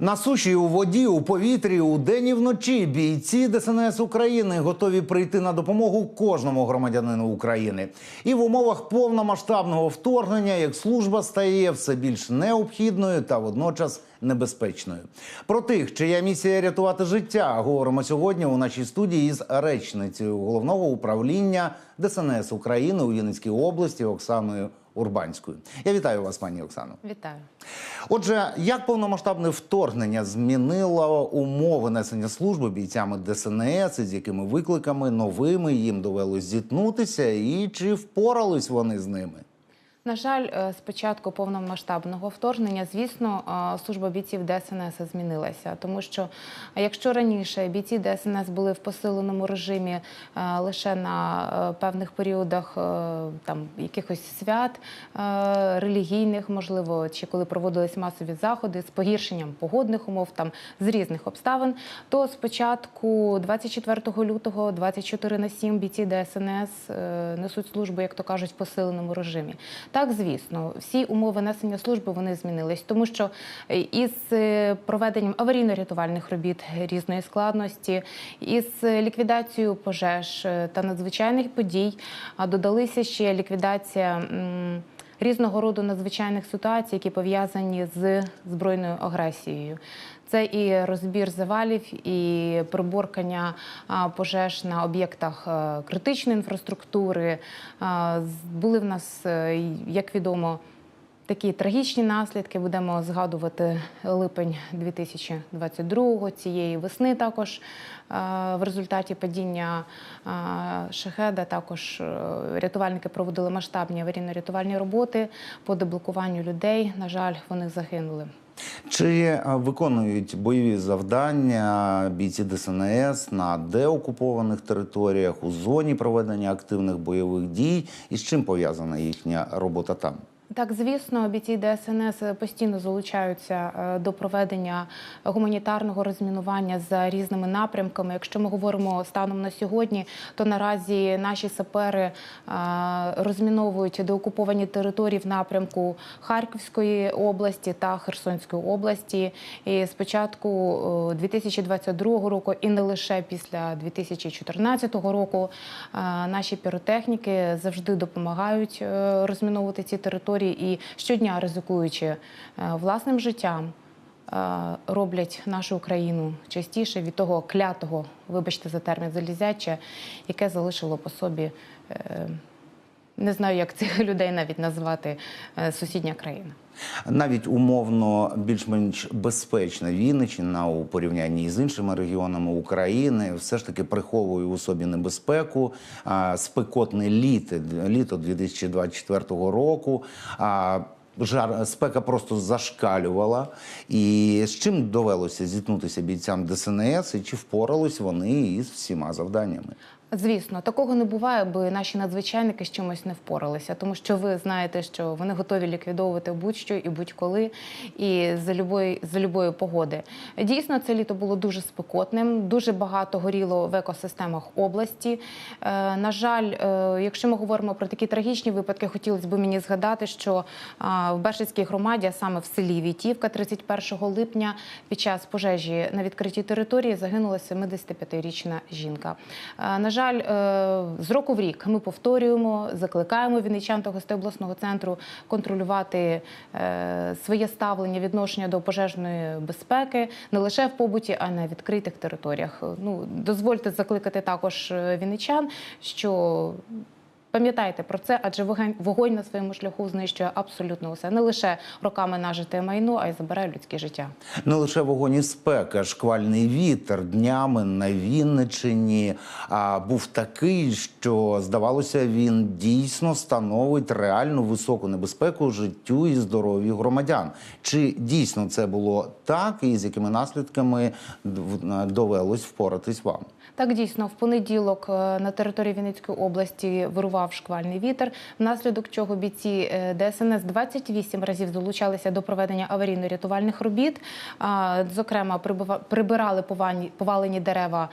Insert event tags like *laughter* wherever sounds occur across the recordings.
На суші, у воді, у повітрі, у день і вночі бійці ДСНС України готові прийти на допомогу кожному громадянину України. І в умовах повномасштабного вторгнення як служба стає все більш необхідною та водночас небезпечною. Про тих, чия місія рятувати життя, говоримо сьогодні у нашій студії із речницею головного управління ДСНС України у Вінницькій області Оксаною Урбанською. Я вітаю вас, пані Оксано. Вітаю. Отже, як повномасштабне вторгнення змінило умови несення служби бійцями ДСНС, з якими викликами новими їм довелось зіткнутися, і чи впорались вони з ними? На жаль, е, з початку повномасштабного вторгнення, звісно, е, служба бійців ДСНС змінилася, тому що якщо раніше бійці ДСНС були в посиленому режимі е, лише на певних періодах там якихось свят релігійних, можливо, чи коли проводились масові заходи з погіршенням погодних умов, там з різних обставин, то з початку 24 лютого 24 на 7 бійці ДСНС несуть службу, як то кажуть, в посиленому режимі. Так, звісно, всі умови несення служби вони змінились, тому що е, із е, проведенням аварійно-рятувальних робіт різної складності, із е, ліквідацією пожеж та надзвичайних подій додалися ще ліквідація. Різного роду надзвичайних ситуацій, які пов'язані з збройною агресією. Це і розбір завалів, і приборкання пожеж на об'єктах е, критичної інфраструктури. Були в нас, е, як відомо, такі трагічні наслідки. Будемо згадувати липень 2022-го, цієї весни також е, в результаті падіння е, шахеда. Також е, рятувальники проводили масштабні аварійно-рятувальні роботи по деблокуванню людей. На жаль, вони загинули. Чи виконують бойові завдання бійці ДСНС на деокупованих територіях у зоні проведення активних бойових дій? І з чим пов'язана їхня робота там? Так, звісно, бійці ДСНС постійно залучаються е, до проведення гуманітарного розмінування за різними напрямками. Якщо ми говоримо станом на сьогодні, то наразі наші сапери е, розміновують деокуповані території в напрямку Харківської області та Херсонської області. І з початку е, 2022 року, і не лише після 2014 року, е, наші піротехніки завжди допомагають розміновувати ці території і щодня ризикуючи е, власним життям. е, Роблять нашу Україну частіше від того клятого, вибачте за термін залізяче, яке залишило по собі, е, не знаю, як цих *laughs* людей навіть назвати е, сусідня країна. Навіть умовно більш-менш безпечна Вінниччина у порівнянні з іншими регіонами України все ж таки приховує у собі небезпеку. Спекотне літо, літо 2024 року. А, Жар спека просто зашкалювала. І з чим довелося зіткнутися бійцям ДСНС, і чи впорались вони із всіма завданнями? Звісно, такого не буває, аби наші надзвичайники з чимось не впоралися, тому що ви знаєте, що вони готові ліквідовувати будь-що і будь-коли, і за любої за любої погоди. Дійсно, це літо було дуже спекотним, дуже багато горіло в екосистемах області. Е, на жаль, е, якщо ми говоримо про такі трагічні випадки, хотілося б мені згадати, що а, в Бершицькій громаді, а саме в селі Вітівка, 31 липня, під час пожежі на відкритій території загинула 75-річна жінка. Е, На жаль, е, з року в рік ми повторюємо, закликаємо вінничан та гостей обласного центру контролювати е, своє ставлення відношення до пожежної безпеки не лише в побуті, а й на відкритих територіях. Ну дозвольте закликати також е, вінничан, що Пам'ятайте про це, адже вогонь, вогонь на своєму шляху знищує абсолютно усе, не лише роками нажите майно, а й забирає людське життя. Не лише вогонь і спека, шквальний вітер днями на Вінниччині а, був такий, що здавалося, він дійсно становить реальну високу небезпеку життю і здоров'ю громадян. Чи дійсно це було так, і з якими наслідками довелось впоратись вам? Так дійсно, в понеділок е, на території Вінницької області вирував шквальний вітер, внаслідок чого бійці е, ДСНС 28 разів залучалися до проведення аварійно-рятувальних робіт. Зокрема, прибирали повалені дерева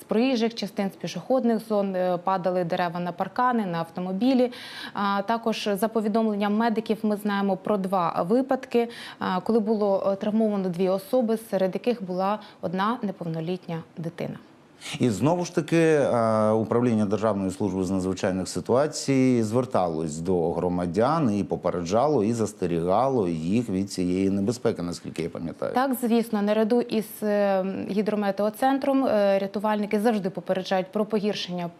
з проїжджих частин, з пішохідних зон, е, падали дерева на паркани, на автомобілі. Також за повідомленням медиків ми знаємо про два випадки, коли було травмовано дві особи, серед яких була одна неповнолітня дитина. І знову ж таки е, управління Державної служби з надзвичайних ситуацій зверталось до громадян і попереджало, і застерігало їх від цієї небезпеки, наскільки я пам'ятаю. Так, звісно, наряду із е, гідрометеоцентром е, рятувальники завжди попереджають про погіршення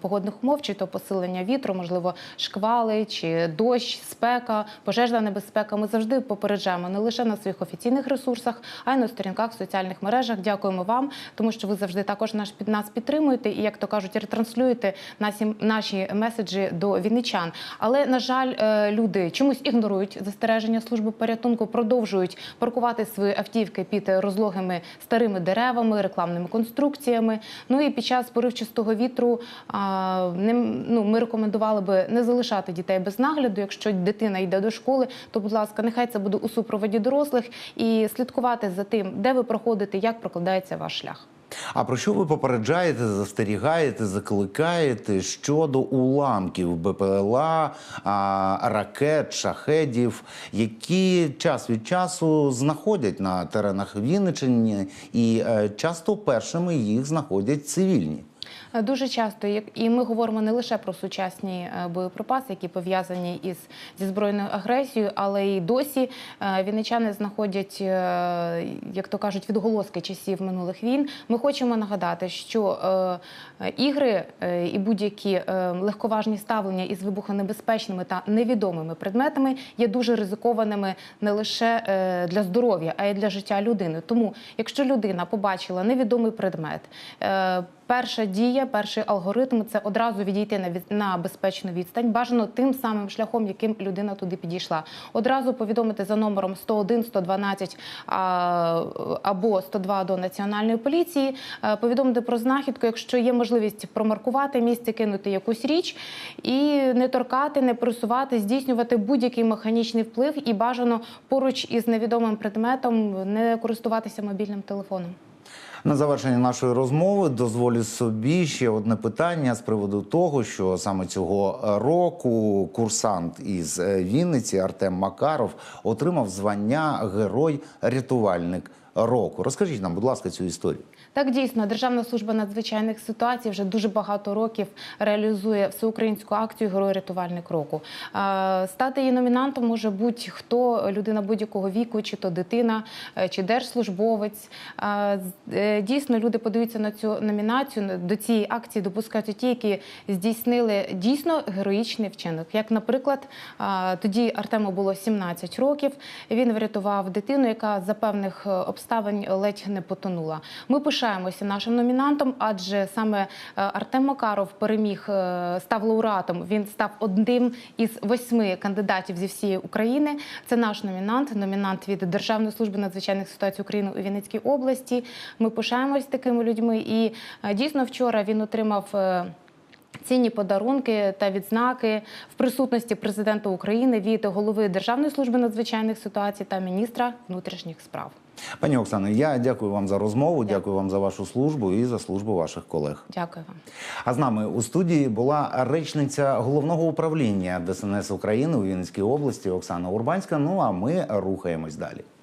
погодних умов, чи то посилення вітру, можливо, шквали, чи дощ, спека, пожежна небезпека. Ми завжди попереджаємо не лише на своїх офіційних ресурсах, а й на сторінках в соціальних мережах. Дякуємо вам, тому що ви завжди також наш під нас підтримуєте і, як то кажуть, ретранслюєте наші, наші меседжі до вінничан. Але на жаль, е, люди чомусь ігнорують застереження служби порятунку, продовжують паркувати свої автівки під розлогими старими деревами, рекламними конструкціями. Ну і під час поривчастого вітру ним, ну, ми рекомендували би не залишати дітей без нагляду. Якщо дитина йде до школи, то будь ласка, нехай це буде у супроводі дорослих і слідкувати за тим, де ви проходите, як прокладається ваш шлях. А про що ви попереджаєте, застерігаєте, закликаєте щодо уламків БПЛА, ракет, шахедів, які час від часу знаходять на теренах Вінниччини, і е, часто першими їх знаходять цивільні? Е, Дуже часто, і ми говоримо не лише про сучасні е, боєприпаси, які пов'язані із зі збройною агресією, але й досі е, вінничани знаходять, як то кажуть, відголоски часів минулих війн. Ми хочемо нагадати, що ігри і будь-які легковажні ставлення із вибухонебезпечними та невідомими предметами є дуже ризикованими не лише для здоров'я, а й для життя людини. Тому, якщо людина побачила невідомий предмет, Перша дія, перший алгоритм це одразу відійти на від- безпечну відстань. Бажано тим самим шляхом, яким людина туди підійшла. Одразу повідомити за номером 101, 112 а, або 102 до національної поліції. е, Повідомити про знахідку, якщо є можливість промаркувати місце, кинути якусь річ і не торкати, не просувати, здійснювати будь-який механічний вплив і бажано поруч із невідомим предметом не користуватися мобільним телефоном. На завершення нашої розмови дозволю собі ще одне питання з приводу того, що саме цього року курсант із е, Вінниці Артем Макаров отримав звання Герой-рятувальник року. Розкажіть нам, будь ласка, цю історію. Так, дійсно, Державна служба надзвичайних ситуацій вже дуже багато років реалізує всеукраїнську акцію Герой рятувальник року. Стати її номінантом може будь-хто, людина будь-якого віку, чи то дитина, е, чи держслужбовець. Е, Дійсно, люди подаються на цю номінацію. До цієї акції допускаються ті, які здійснили дійсно героїчний вчинок. Як, наприклад, тоді Артему було 17 років. Він врятував дитину, яка за певних е, обставин ледь не потонула. Ми пишаємося нашим номінантом, адже саме е, Артем Макаров переміг, е, став лауреатом. Він став одним із восьми кандидатів зі всієї України. Це наш номінант, номінант від Державної служби надзвичайних ситуацій України у Вінницькій області. Ми пишаємось такими людьми. І е, дійсно вчора він отримав. Цінні подарунки та відзнаки в присутності президента України від голови Державної служби надзвичайних ситуацій та міністра внутрішніх справ. Пані Оксано, я дякую вам за розмову, дякую вам за вашу службу і за службу ваших колег. Дякую вам. А з нами у студії була речниця головного управління ДСНС України у Вінницькій області Оксана Урбанська. Ну а ми рухаємось далі.